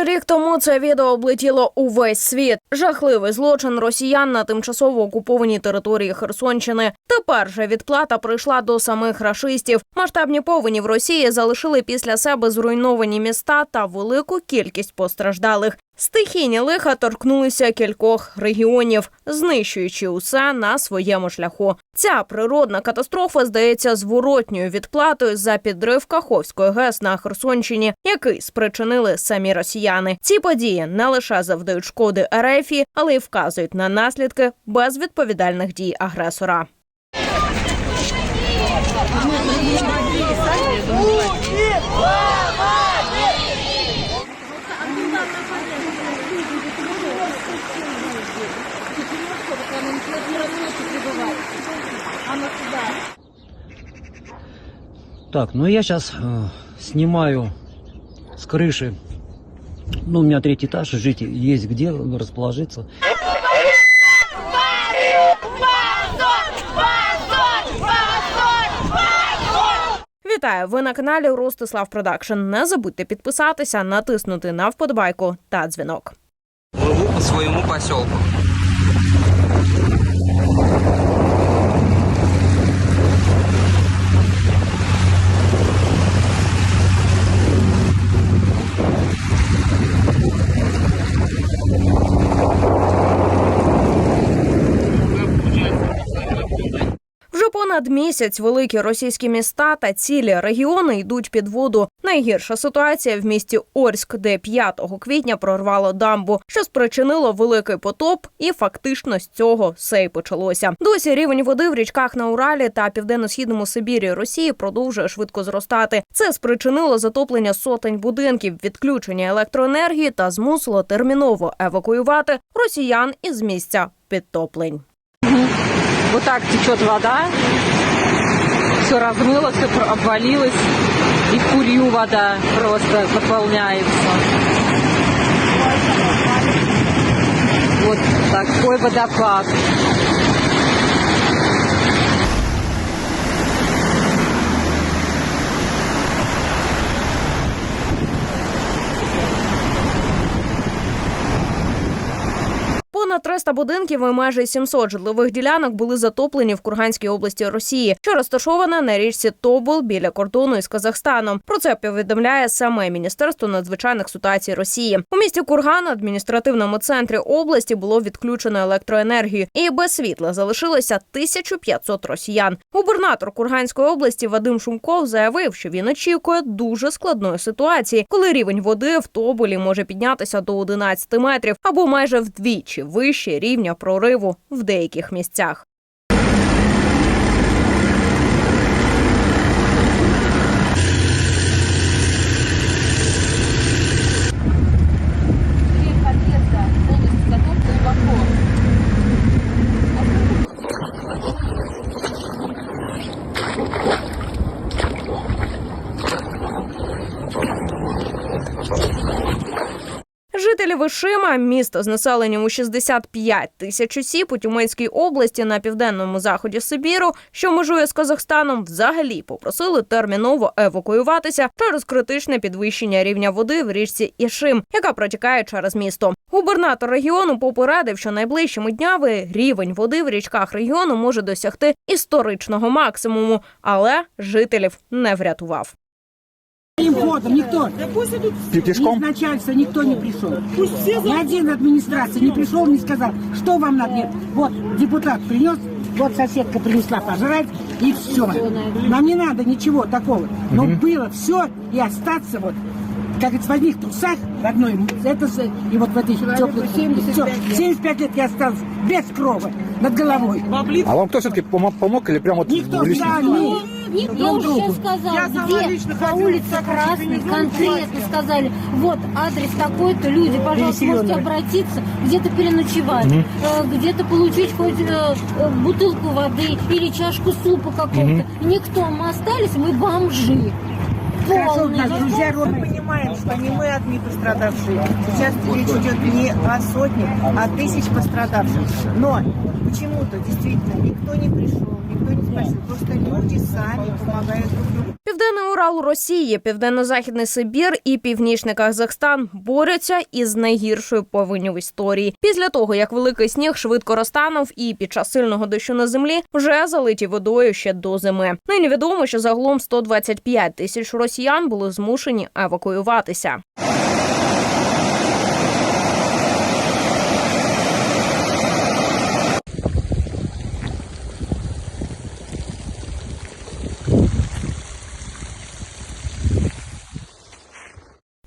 Майже рік тому це відео облетіло увесь світ. Жахливий злочин росіян на тимчасово окупованій території Херсонщини. Тепер же відплата прийшла до самих рашистів. Масштабні повені в Росії залишили після себе зруйновані міста та велику кількість постраждалих. Стихійні лиха торкнулися кількох регіонів, знищуючи усе на своєму шляху. Ця природна катастрофа здається зворотньою відплатою за підрив Каховської ГЕС на Херсонщині, який спричинили самі росіяни. Ці події не лише завдають шкоди РФі, але й вказують на наслідки безвідповідальних дій агресора. Так, ну я сейчас снимаю с крыши. Ну, у меня третий этаж, и жить есть где расположиться. Вітаю! Ви на каналі Ростислав Продакшн. Не забудьте підписатися, натиснути на вподобайку та дзвінок. Плыву по своему поселку. Понад місяць великі російські міста та цілі регіони йдуть під воду. Найгірша ситуація в місті Орськ, де 5 квітня прорвало дамбу, що спричинило великий потоп, і фактично з цього все й почалося. Досі рівень води в річках на Уралі та південно-східному Сибірі Росії продовжує швидко зростати. Це спричинило затоплення сотень будинків, відключення електроенергії та змусило терміново евакуювати росіян із місця підтоплень. Вот так течет вода, все размыло, все обвалилось, и в курью вода просто заполняется. Вот такой водопад. 300 будинків і майже 700 житлових ділянок були затоплені в Курганській області Росії, що розташована на річці Тобол біля кордону із Казахстаном. Про це повідомляє саме Міністерство надзвичайних ситуацій Росії. У місті Курган, адміністративному центрі області, було відключено електроенергію, і без світла залишилося 1500 росіян. Губернатор Курганської області Вадим Шумков заявив, що він очікує дуже складної ситуації, коли рівень води в Тоболі може піднятися до 11 метрів або майже вдвічі вище рівня прориву в деяких місцях. Жителі Вишима, місто з населенням у 65 тисяч осіб у Тюменській області на південному заході Сибіру, що межує з Казахстаном, взагалі попросили терміново евакуюватися через критичне підвищення рівня води в річці Ішим, яка протікає через місто. Губернатор регіону попередив, що найближчими днями рівень води в річках регіону може досягти історичного максимуму, але жителів не врятував. Им ходом никто. Пешком? Из начальства никто не пришел. Ни один администрации не пришел, не сказал, что вам надо. Нет. Вот депутат принес, вот соседка принесла пожрать, и все. Нам не надо ничего такого. Но было все, и остаться вот, как говорится, в одних трусах, в одной, это и вот в этих теплых, всё. 75 лет я осталась без крова над головой. А вам кто все-таки помог, помог или прям вот Никто в личном? сами. Я Друг уже другу. сказала, где по улице Красной конкретно сказали, вот адрес такой-то, люди, пожалуйста, можете Переселенные. обратиться, где-то переночевать, э, где-то получить хоть э, э, бутылку воды или чашку супа какого-то. Никто, мы остались, мы бомжи. У Полные. нас друзья Мы ровные. понимаем, что не мы одни пострадавшие. Сейчас речь идет не о сотнях, а о тысяч пострадавших. Но почему-то действительно никто не пришел, никто не спросил. Просто люди сами помогают друг другу. Урал Росії, Південно-Західний Сибір і Північний Казахстан борються із найгіршою повинню в історії. Після того як великий сніг швидко розтанув і під час сильного дощу на землі вже залиті водою ще до зими. Нині відомо, що загалом 125 тисяч росіян були змушені евакуюватися.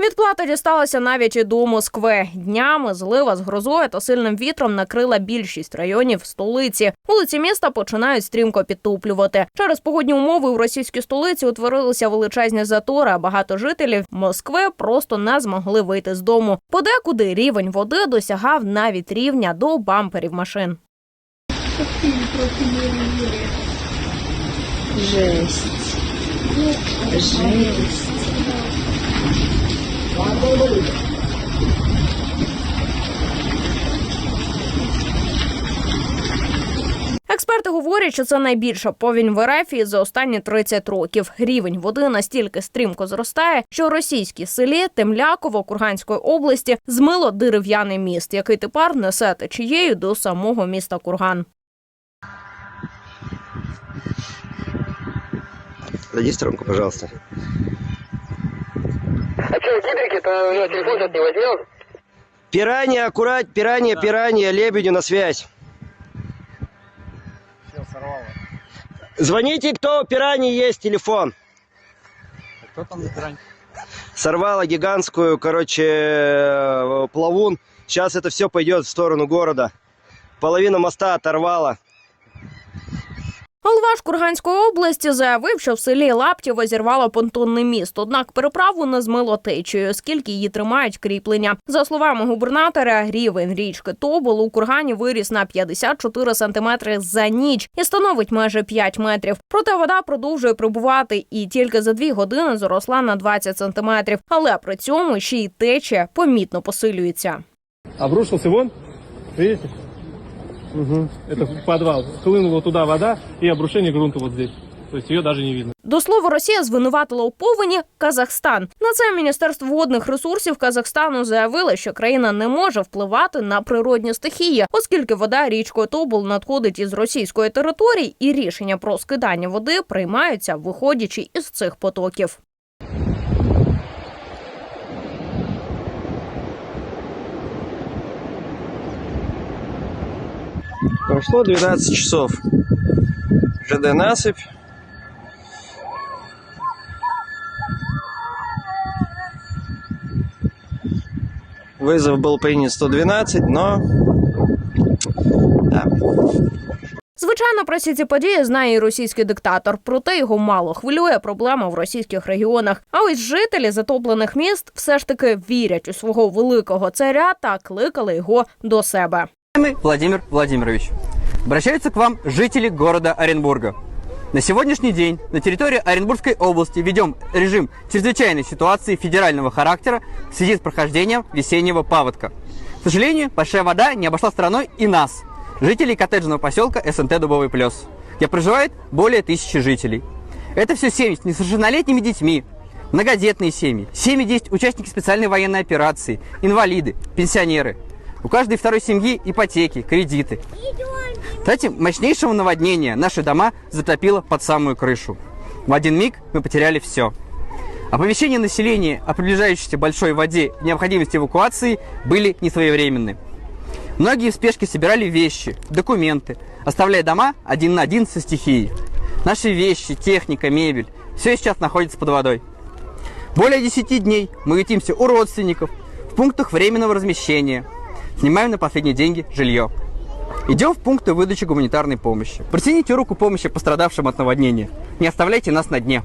Відплата дісталася навіть і до Москви. Днями злива з грозою та сильним вітром накрила більшість районів столиці. Вулиці міста починають стрімко підтоплювати. Через погодні умови у російській столиці утворилися величезні затори. а Багато жителів Москви просто не змогли вийти з дому. Подекуди рівень води досягав навіть рівня до бамперів машин. Експерти говорять, що це найбільша повінь в Ерефії за останні 30 років. Рівень води настільки стрімко зростає, що російські селі Темляково Курганської області змило дерев'яний міст, який тепер несе течією до самого міста Курган. В пожалуйста. А что, гидрики-то у него телефон сейчас не возьмет? Пиранья, аккурат, пиранья, пиранья, лебедю на связь. Звоните, кто у пираньи есть телефон. Кто там за пирань? Сорвала гигантскую, короче, э, плавун. Сейчас это все пойдет в сторону города. Половина моста оторвала. Голова ж Курганської області заявив, що в селі Лаптєво зірвало понтонний міст. Однак переправу не змило течією, оскільки її тримають кріплення. За словами губернатора, рівень річки Тобол у Кургані виріс на 54 сантиметри за ніч і становить майже 5 метрів. Проте вода продовжує прибувати і тільки за дві години зросла на 20 сантиметрів. Але при цьому ще й течія помітно посилюється. обрушился вон, видите? Это подвал. Хлынула туда вода и обрушение грунта вот здесь. То есть ее даже не видно. До слова, Росія звинуватила у повені Казахстан. На це Міністерство водних ресурсів Казахстану заявило, що країна не може впливати на природні стихії, оскільки вода річкою Тобол надходить із російської території, і рішення про скидання води приймаються, виходячи із цих потоків. Прошло 12 часов. ЖД насыпь. Вызов был принят 112, но... Да. Звичайно, про всі ці події знає і російський диктатор, проте його мало хвилює проблема в російських регіонах. А ось жителі затоплених міст все ж таки вірять у свого великого царя та кликали його до себе. Уважаемый Владимир Владимирович, Обращаются к вам жители города Оренбурга. На сегодняшний день на территории Оренбургской области ведем режим чрезвычайной ситуации федерального характера в связи с прохождением весеннего паводка. К сожалению, большая вода не обошла стороной и нас, жителей коттеджного поселка СНТ Дубовый Плес, где проживает более тысячи жителей. Это все семьи с несовершеннолетними детьми, многодетные семьи, семьи есть участники специальной военной операции, инвалиды, пенсионеры. У каждой второй семьи ипотеки, кредиты. Кстати, мощнейшего наводнения наши дома затопило под самую крышу. В один миг мы потеряли все. Оповещения населения о приближающейся большой воде и необходимости эвакуации были несвоевременны. Многие в спешке собирали вещи, документы, оставляя дома один на один со стихией. Наши вещи, техника, мебель – все сейчас находится под водой. Более 10 дней мы ютимся у родственников, в пунктах временного размещения, снимаем на последние деньги жилье. Идем в пункты выдачи гуманитарной помощи. Протяните руку помощи пострадавшим от наводнения. Не оставляйте нас на дне.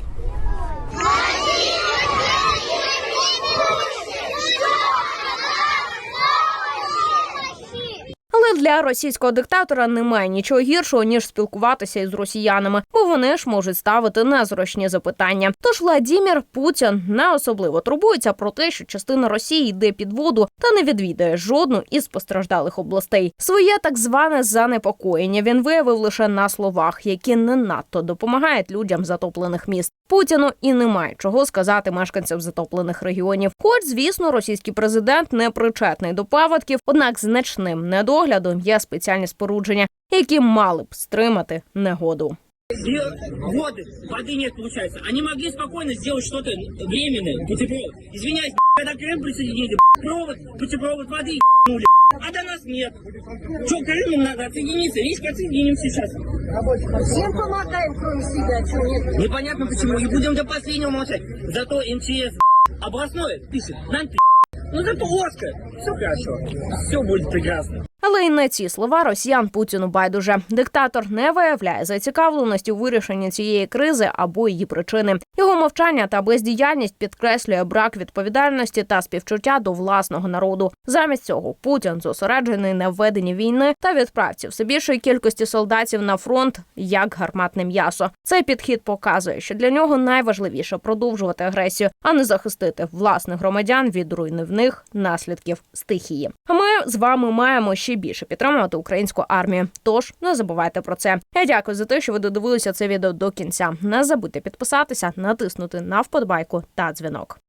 Для російського диктатора немає нічого гіршого ніж спілкуватися із росіянами, бо вони ж можуть ставити незручні запитання. Тож Владімір Путін не особливо турбується про те, що частина Росії йде під воду та не відвідає жодну із постраждалих областей. Своє так зване занепокоєння він виявив лише на словах, які не надто допомагають людям затоплених міст. Путіну і немає чого сказати мешканцям затоплених регіонів. Хоч, звісно, російський президент не причетний до паводків, однак значним недоглядом є спеціальні спорудження, які мали б стримати негоду. Воды, воды нет, получается. Они могли спокойно сделать что-то временное, путепровод. Извиняюсь, когда Крым присоединили, провод, путепровод воды ебанули, а до нас нет. Что, Крыму надо отсоединиться? Видишь, отсоединим сейчас. Всем помогаем, кроме себя, что нет. Непонятно почему, и будем до последнего молчать. Зато МЧС областное пишет, нам пи***. Ну зато Оскар. Все хорошо. Все будет прекрасно. Але й на ці слова росіян Путіну байдуже. Диктатор не виявляє зацікавленості у вирішенні цієї кризи або її причини. Його мовчання та бездіяльність підкреслює брак відповідальності та співчуття до власного народу. Замість цього Путін зосереджений на введенні війни та відправці все більшої кількості солдатів на фронт як гарматне м'ясо. Цей підхід показує, що для нього найважливіше продовжувати агресію, а не захистити власних громадян від руйнівних наслідків стихії. А ми з вами маємо ще більше підтримувати українську армію. Тож не забувайте про це. Я дякую за те, що ви додивилися це відео до кінця. Не забудьте підписатися, натиснути на вподобайку та дзвінок.